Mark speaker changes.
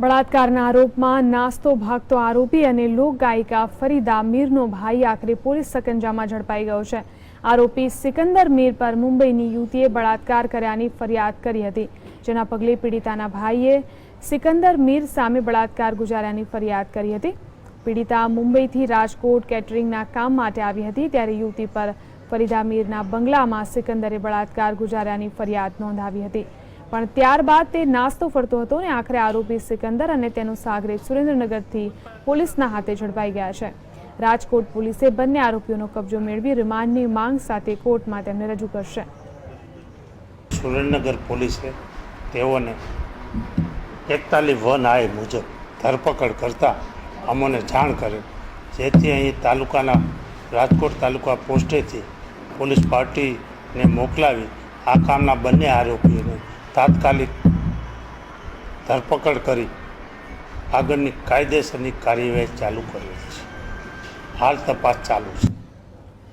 Speaker 1: બળાત્કારના આરોપમાં નાસ્તો, ભાગતો આરોપી અને લોકગાયિકા ફરીદા મીરનો ભાઈ આખરે પોલીસ સકંજામાં ઝડપાઈ ગયો છે. આરોપી સિકંદર મીર પર મુંબઈની યુવતીએ બળાત્કાર કર્યાની ફરિયાદ કરી હતી, જેના પગલે પીડિતાના ભાઈએ સિકંદર મીર સામે બળાત્કાર ગુજાર્યાની ફરિયાદ કરી હતી. પીડિતા મુંબઈથી રાજકોટ કેટરિંગના કામ માટે આવી હતી, ત્યારે યુવતી પર ફરીદા મીરના બંગલામાં સિકંદરે બળાત્કાર ગુજાર્યાની ફરિયાદ નોંધાવી હતી. પણ ત્યારબાદ તે નાસ્તો ફરતો હતો અને આખરે આરોપી સિકંદર અને તેનો સાગરે સુરેન્દ્રનગરથી પોલીસના હાથે ઝડપાઈ ગયા છે. રાજકોટ પોલીસે બંને આરોપીઓનો કબજો મેળવી રિમાન્ડની માંગ સાથે કોર્ટમાં તેમને રજૂ કરશે.
Speaker 2: સુરેન્દ્રનગર પોલીસે તેઓને એકતાલીસ વન આય મુજબ ધરપકડ કરતા અમોને જાણ કરેલ જેથી અહીં તાલુકાના રાજકોટ તાલુકા પોસ્ટેથી પોલીસ પાર્ટીને મોકલાવી આ કામના બંને આરોપીઓને તાત્કાલિક ધરપકડ કરી આગળની કાયદેસરની કાર્યવાહી ચાલુ કરેલ છે. હાલ તપાસ ચાલુ છે.